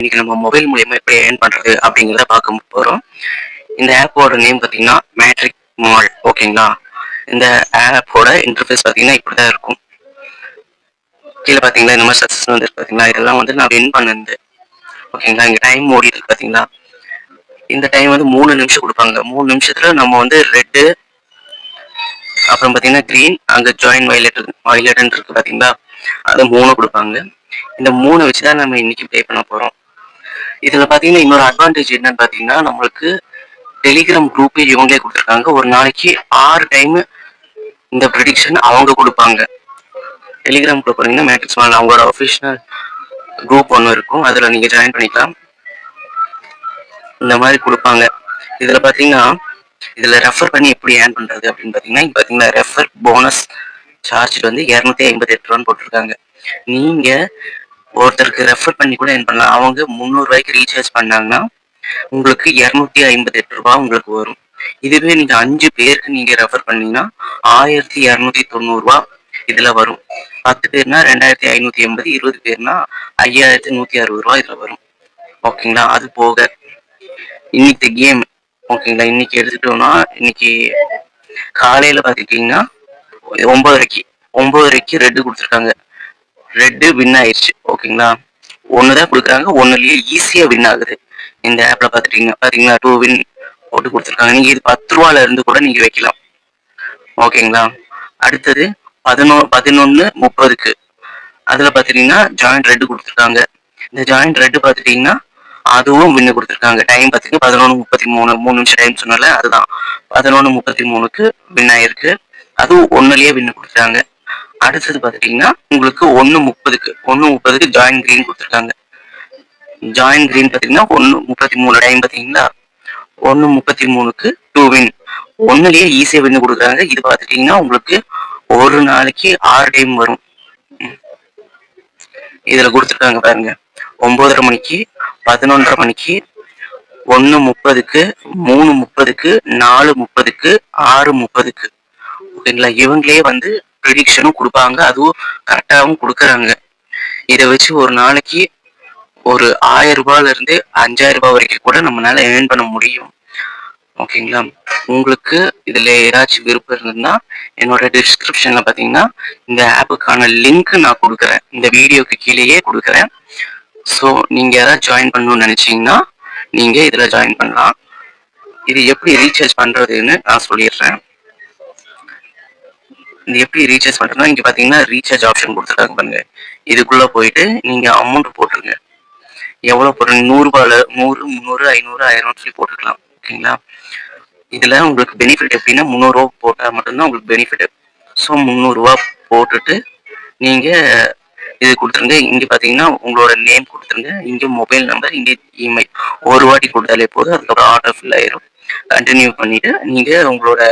இன்னைக்கு நம்ம மொபைல் மூலியமா எப்படி ஏர்ன் பண்றது அப்படிங்கிறத பார்க்க போறோம். இந்த ஆப்போட நேம் பார்த்தீங்கன்னா மேட்ரிக் மால் ஓகேங்களா? இந்த ஆப்போட இன்டர்ஃபேஸ் பார்த்தீங்கன்னா இப்படிதான் இருக்கும். கீழே பார்த்தீங்களா இந்த மாதிரி சக்ஸஸ் வந்து பார்த்தீங்களா? இதெல்லாம் வந்து நான் வின் பண்ணது. ஓகேங்களா? இங்கே டைம் ஓடிட்டு இருக்கு பார்த்தீங்களா? இந்த டைம் வந்து மூணு நிமிஷம் கொடுப்பாங்க. மூணு நிமிஷத்துல நம்ம வந்து ரெட்டு அப்புறம் பார்த்தீங்கன்னா க்ரீன் அங்கே ஜாயின் வயலட் வயலட்ன்னு இருக்கு பார்த்தீங்களா? அது மூணு கொடுப்பாங்க. இந்த மூணு வச்சு தான் நம்ம இன்னைக்கு ப்ளே பண்ண போகிறோம் இதில் பார்த்தீங்கன்னா இன்னொரு அட்வான்டேஜ் என்னன்னு பார்த்தீங்கன்னா நம்மளுக்கு டெலிகிராம் குரூப்பே இவங்களே கொடுத்துருக்காங்க. ஒரு நாளைக்கு ஆறு டைம் இந்த ப்ரிடிக்ஷன் அவங்க கொடுப்பாங்க. டெலிகிராம் குரூப் பார்த்தீங்கன்னா மேட்ரிக்ஸ் மால் அவங்களோட அஃபிஷியல் குரூப் ஒன்று இருக்கும். அதில் நீங்கள் ஜாயின் பண்ணிக்கலாம். இந்த மாதிரி கொடுப்பாங்க. இதில் பார்த்தீங்கன்னா இதில் ரெஃபர் பண்ணி எப்படி ஏர்ன் பண்ணுறது அப்படின்னு பார்த்தீங்கன்னா இப்போ பார்த்தீங்கன்னா ரெஃபர் போனஸ் சார்ஜ் வந்து இரநூத்தி ஐம்பத்தி எட்டு ரூபான்னு போட்டிருக்காங்க. நீங்கள் ஒருத்தருக்கு ரெஃபர் பண்ணி கூட என்ன பண்ணலாம். அவங்க முந்நூறுரூவாய்க்கு ரீசார்ஜ் பண்ணாங்கன்னா உங்களுக்கு இரநூத்தி ஐம்பத்தி எட்டு ரூபா உங்களுக்கு வரும். இதுவே நீங்க அஞ்சு பேருக்கு நீங்க ரெஃபர் பண்ணீங்கன்னா ஆயிரத்தி இரநூத்தி தொண்ணூறுரூவா இதுல வரும். பத்து பேர்னா ரெண்டாயிரத்தி ஐநூத்தி எண்பது இருபது பேர்னா ஐயாயிரத்தி நூத்தி அறுபது ரூபா இதுல வரும். ஓகேங்களா? அது போக இன்னைக்கு கேம் ஓகேங்களா? இன்னைக்கு எடுத்துட்டோம்னா இன்னைக்கு காலையில பாத்துக்கிட்டீங்கன்னா ஒன்பதரைக்கு ஒன்பதரைக்கு ரெட்டு கொடுத்துருக்காங்க. ரெட்டு வின் ஆயிடுச்சு ஓகேங்களா ஒன்று தான் கொடுக்குறாங்க ஒன்னுலயே ஈஸியாக வின் ஆகுது. இந்த ஆப்பில் பார்த்துட்டீங்க பார்த்தீங்களா டூ வின் போட்டு கொடுத்துருக்காங்க. நீங்கள் இது பத்து ரூபால இருந்து கூட நீங்கள் வைக்கலாம். ஓகேங்களா அடுத்தது பதினோ பதினொன்று முப்பதுக்கு. அதில் பார்த்துட்டிங்கன்னா ஜாயிண்ட் ரெட்டு கொடுத்துருக்காங்க. இந்த ஜாயிண்ட் ரெட்டு பார்த்துட்டீங்கன்னா அதுவும் வின்னு கொடுத்துருக்காங்க. டைம் பார்த்தீங்கன்னா பதினொன்று முப்பத்தி மூணு மூணு நிமிஷம் டைம் சொன்னால அதுதான். பதினொன்று முப்பத்தி மூணுக்கு வின் ஆயிருக்கு. அதுவும் ஒன்றுலேயே வின்னு கொடுத்துருக்காங்க. அடுத்தது பார்த்துட்டீங்கன்னா உங்களுக்கு ஒன்னு முப்பதுக்கு ஒன்று முப்பதுக்கு ஜாயின் கிரீன் கொடுத்துருக்காங்க. ஜாயின் கிரீன் பார்த்தீங்கன்னா ஒன்று முப்பத்தி மூணு டைம் பார்த்தீங்களா ஒன்று முப்பத்தி மூணுக்கு டூ வின் ஒன்னுலயே ஈஸியாக வின் கொடுக்குறாங்க. இது பார்த்துட்டீங்கன்னா உங்களுக்கு ஒரு நாளைக்கு ஆறு டைம் வரும். இதில் கொடுத்துருக்காங்க பாருங்க. ஒன்பதரை மணிக்கு பதினொன்றரை மணிக்கு ஒன்னு முப்பதுக்கு மூணு முப்பதுக்கு நாலு முப்பதுக்கு ஆறு முப்பதுக்கு. ஓகேங்களா? இவங்களே வந்து ப்ரிடிக்ஷனும் கொடுப்பாங்க. அதுவும் கரெக்டாகவும் கொடுக்குறாங்க. இதை வச்சு ஒரு நாளைக்கு ஒரு ஆயிரம் ரூபாயில இருந்து அஞ்சாயிரம் ரூபாய் வரைக்கும் கூட நம்மளால ஏர்ன் பண்ண முடியும். ஓகேங்களா உங்களுக்கு இதுல ஏதாச்சும் விருப்பம் இருந்ததுன்னா என்னோட டிஸ்கிரிப்ஷன்ல பாத்தீங்கன்னா இந்த ஆப்புக்கான லிங்க் நான் கொடுக்குறேன். இந்த வீடியோக்கு கீழேயே கொடுக்குறேன். ஸோ நீங்க ஏதாவது ஜாயின் பண்ணணும்னு நினைச்சீங்கன்னா நீங்க இதுல ஜாயின் பண்ணலாம். இது எப்படி ரீசார்ஜ் பண்றதுன்னு நான் சொல்லிடுறேன். இது எப்படி ரீசார்ஜ் பண்றதுன்னா இங்க பாத்தீங்கன்னா ரீசார்ஜ் ஆப்ஷன் கொடுத்துருக்காங்க பாருங்க. இதுக்குள்ள போயிட்டு நீங்க அமௌண்ட் போட்டுருங்க. எவ்வளவு போடுறீங்க நூறுபால நூறு முந்நூறு ஐநூறு ஆயிரம் சொல்லி போட்டுக்கலாம் ஓகேங்களா? இதுல உங்களுக்கு பெனிஃபிட் எப்படின்னா முந்நூறுரூவா போட்டால் மட்டும்தான் உங்களுக்கு பெனிஃபிட் ஸோ முந்நூறுரூவா போட்டுட்டு நீங்க இது கொடுத்துருங்க. இங்க பாத்தீங்கன்னா உங்களோட நேம் கொடுத்துருங்க. இங்க மொபைல் நம்பர் இங்க இமெயில் ஒரு வாட்டி கொடுத்தாலே போதும். அதுக்கப்புறம் ஆர்டர் ஃபில் ஆயிரும். கண்டினியூ பண்ணிட்டு நீங்க உங்களோட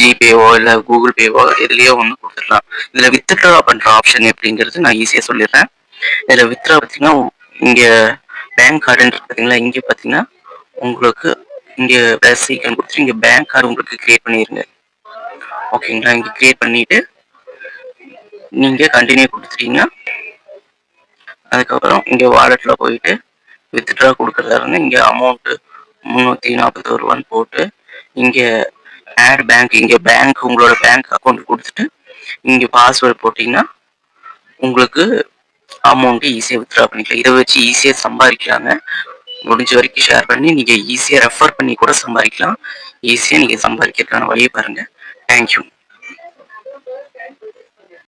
ஜிபேவோ இல்லை கூகுள் பேவோ இதுலேயோ ஒன்று கொடுத்துடலாம். இதில் வித்ட்ரா பண்ணுற ஆப்ஷன் எப்படிங்கிறது நான் ஈஸியாக சொல்லிடுறேன். இதில் வித்ட்ரா பார்த்தீங்கன்னா இங்கே பேங்க் கார்டு பார்த்தீங்களா இங்கே பார்த்தீங்கன்னா உங்களுக்கு இங்கே ப்ளஸ் ஐக்கன் கொடுத்துட்டு இங்கே பேங்க் கார்டு உங்களுக்கு கிரியேட் பண்ணிடுங்க ஓகேங்களா? இங்கே கிரியேட் பண்ணிட்டு நீங்க கண்டினியூ கொடுத்துட்டீங்கன்னா அதுக்கப்புறம் இங்கே வாலெட்டில் போயிட்டு வித்ட்ரா கொடுக்கறதா இருந்தால் இங்கே அமௌண்ட்டு முந்நூற்றி நாற்பத்தோரு ரூபான்னு போட்டு இங்கே ஆட் பேங்க் இங்கே பேங்க் உங்களோட பேங்க் அக்கௌண்ட் கொடுத்துட்டு இங்கே பாஸ்வேர்டு போட்டிங்கன்னா உங்களுக்கு அமௌண்ட்டு ஈஸியாக வித்ட்ரா பண்ணிக்கலாம். இதை வச்சு ஈஸியாக சம்பாதிக்கலாங்க. முடிஞ்ச வரைக்கும் ஷேர் பண்ணி நீங்கள் ஈஸியாக ரெஃபர் பண்ணி கூட சம்பாதிக்கலாம். ஈஸியாக நீங்கள் சம்பாதிக்கிறதுக்கான வழியை பாருங்கள் தேங்க்யூ